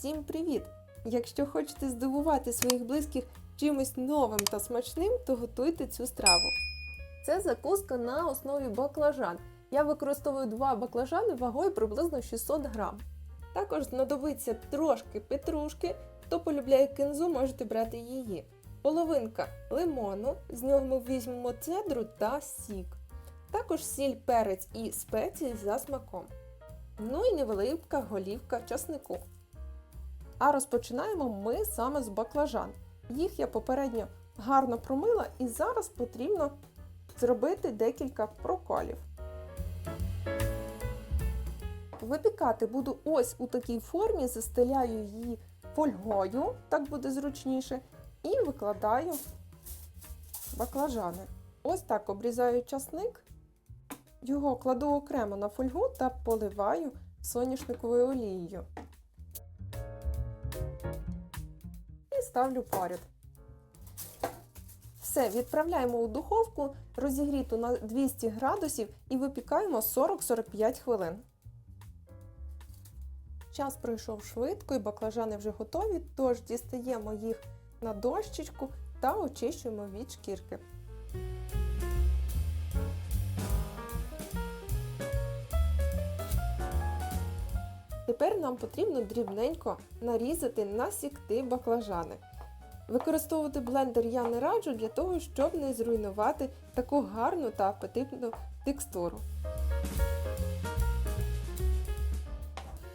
Всім привіт! Якщо хочете здивувати своїх близьких чимось новим та смачним, то готуйте цю страву. Це закуска на основі баклажан. Я використовую два баклажани вагою приблизно 600 грам. Також знадобиться трошки петрушки. Хто полюбляє кінзу, можете брати її. Половинка лимону, з нього ми візьмемо цедру та сік. Також сіль, перець і спеції за смаком. Ну і невелика голівка часнику. А розпочинаємо ми саме з баклажан. Їх я попередньо гарно промила і зараз потрібно зробити декілька проколів. Випікати буду ось у такій формі, застеляю її фольгою, так буде зручніше, і викладаю баклажани. Ось так обрізаю часник, його кладу окремо на фольгу та поливаю соняшниковою олією. І ставлю поряд. Все, відправляємо у духовку, розігріту на 200 градусів і випікаємо 40-45 хвилин. Час пройшов швидко і баклажани вже готові, тож дістаємо їх на дощечку та очищуємо від шкірки. Тепер нам потрібно дрібненько нарізати, насікти баклажани. Використовувати блендер я не раджу для того, щоб не зруйнувати таку гарну та апетитну текстуру.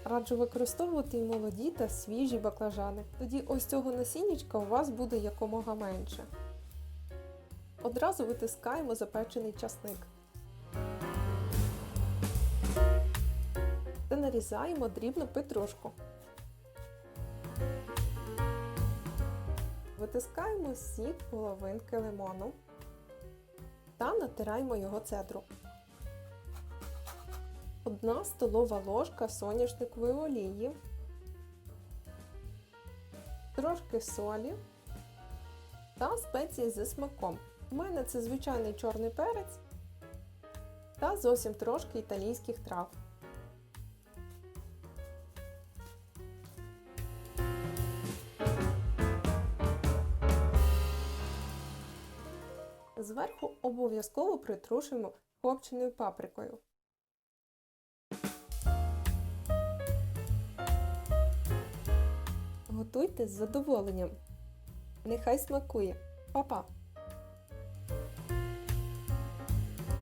Раджу використовувати молоді та свіжі баклажани. Тоді ось цього насіннячка у вас буде якомога менше. Одразу витискаємо запечений часник. Нарізаємо дрібну петрушку. Витискаємо сік половинки лимону та натираємо його цедру. Одна столова ложка соняшникової олії, трошки солі та спеції зі смаком. У мене це звичайний чорний перець та зовсім трошки італійських трав. Зверху обов'язково притрушуємо копченою паприкою. Готуйте з задоволенням. Нехай смакує. Па-па!